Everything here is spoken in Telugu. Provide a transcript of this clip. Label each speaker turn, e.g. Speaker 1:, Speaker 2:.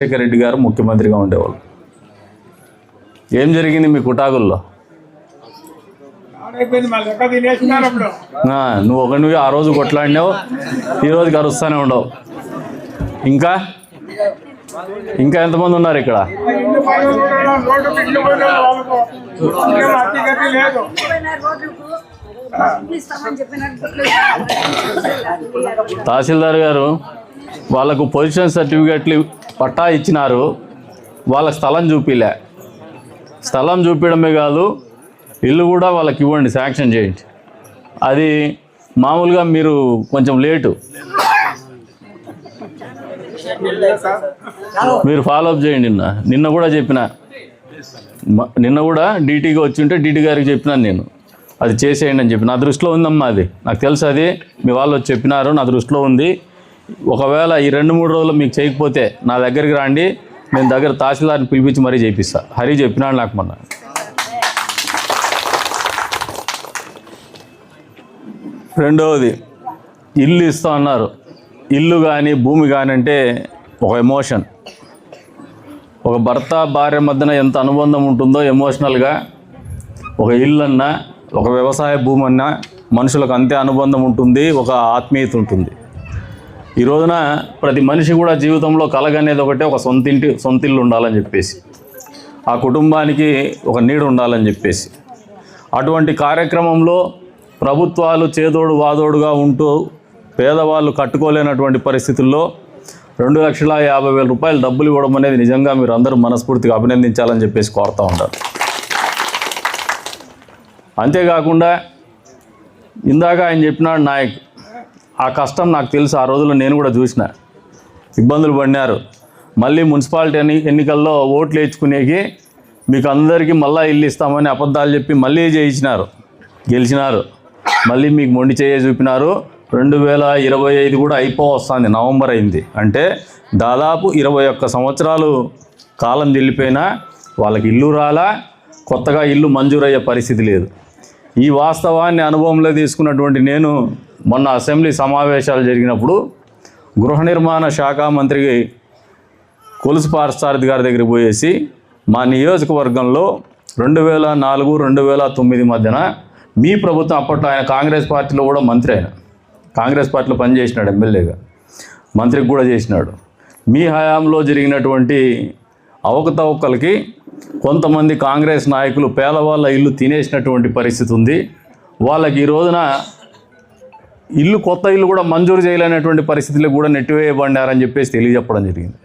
Speaker 1: రాజశేఖర రెడ్డి గారు ముఖ్యమంత్రిగా ఉండేవాళ్ళు. ఏం జరిగింది మీ కుటాకుల్లో? ఆ, నువ్వు ఒక నువ్వు ఆ రోజు కొట్లాడినావు ఈ రోజు కరుస్తూనే ఉండవు. ఇంకా? ఇంకా ఎంతమంది ఉన్నారు ఇక్కడ? తహసీల్దార్ గారు వాళ్ళకు పొజిషన్ సర్టిఫికెట్లు పట్టా ఇచ్చినారు. వాళ్ళ స్థలం చూపిలే. స్థలం చూపించడమే కాదు ఇల్లు కూడా వాళ్ళకి ఇవ్వండి శాంక్షన్ చేయండి. అది మామూలుగా మీరు కొంచెం లేటు. మీరు ఫాలోఅప్ చేయండి నిన్న. నిన్న కూడా చెప్పిన. నిన్న కూడా డీటీగా వచ్చి ఉంటే డీటీ గారికి చెప్పినాను నేను. అది చేసేయండి అని చెప్పి నా దృష్టిలో ఉందమ్మా అది. నాకు తెలుసు అది. మీ వాళ్ళు వచ్చి చెప్పినారు నా దృష్టిలో ఉంది. ఒకవేళ ఈ రెండు మూడు రోజులు మీకు చేయకపోతే నా దగ్గరికి రండి. నేను దగ్గర తహసీల్దార్ని పిలిపించి మరీ చేపిస్తా. హరి చెప్పినాడు నాకు మొన్న. రెండవది ఇల్లు ఇస్తా అన్నారు. ఇల్లు కానీ భూమి కానీ అంటే ఒక ఎమోషన్. ఒక భర్త భార్య మధ్యన ఎంత అనుబంధం ఉంటుందో ఎమోషనల్గా ఒక ఇల్లు అన్నా ఒక వ్యవసాయ భూమి అన్నా మనుషులకు అంతే అనుబంధం ఉంటుంది ఒక ఆత్మీయత ఉంటుంది. ఈ రోజున ప్రతి మనిషి కూడా జీవితంలో కలగనేది ఒకటే ఒక సొంతింటి సొంతిల్లు ఉండాలని చెప్పేసి. ఆ కుటుంబానికి ఒక నీడ ఉండాలని చెప్పేసి. అటువంటి కార్యక్రమంలో ప్రభుత్వాలు చేదోడు వాదోడుగా ఉంటూ పేదవాళ్ళు కట్టుకోలేనటువంటి పరిస్థితుల్లో రెండు లక్షల యాభై వేల రూపాయలు డబ్బులు ఇవ్వడం అనేది నిజంగా మీరు అందరూ మనస్ఫూర్తిగా అభినందించాలని చెప్పేసి కోరుతూ ఉంటారు. అంతేకాకుండా ఇందాక ఆయన చెప్పినాడు నాయక్ ఆ కష్టం నాకు తెలుసు ఆ రోజుల్లో నేను కూడా చూసిన. ఇబ్బందులు పడినారు. మళ్ళీ మున్సిపాలిటీ ఎన్ని ఎన్నికల్లో ఓట్లు వేయించుకునేకి మీకు అందరికీ మళ్ళీ ఇల్లు ఇస్తామని అబద్ధాలు చెప్పి మళ్ళీ చేయించినారు. గెలిచినారు. మళ్ళీ మీకు మొండి చేయ చూపినారు. రెండు వేల ఇరవై ఐదు కూడా అయిపోవస్తుంది. నవంబర్ అయింది. అంటే దాదాపు ఇరవై ఒక్క సంవత్సరాలు కాలం చెల్లిపోయినా వాళ్ళకి ఇల్లు రాలా కొత్తగా ఇల్లు మంజూరయ్యే పరిస్థితి లేదు. ఈ వాస్తవాన్ని అనుభవంలో తీసుకున్నటువంటి నేను మొన్న అసెంబ్లీ సమావేశాలు జరిగినప్పుడు గృహ నిర్మాణ శాఖ మంత్రి కొలుసు పార్సారథి గారి దగ్గరికి పోయేసి మా నియోజకవర్గంలో రెండు వేల నాలుగు రెండు వేల తొమ్మిది మధ్యన మీ ప్రభుత్వం అప్పట్లో ఆయన కాంగ్రెస్ పార్టీలో కూడా మంత్రి ఆయన. కాంగ్రెస్ పార్టీలో పనిచేసినాడు ఎమ్మెల్యేగా. మంత్రికి కూడా చేసినాడు. మీ హయాంలో జరిగినటువంటి అవకతవకలకి కొంతమంది కాంగ్రెస్ నాయకులు పేదవాళ్ళ ఇల్లు తినేసినటువంటి పరిస్థితి ఉంది. వాళ్ళకి ఈ రోజున ఇల్లు కొత్త ఇల్లు కూడా మంజూరు చేయలేనటువంటి పరిస్థితులు కూడా నెట్టివేయబడినారని చెప్పేసి తెలియజెప్పడం జరిగింది.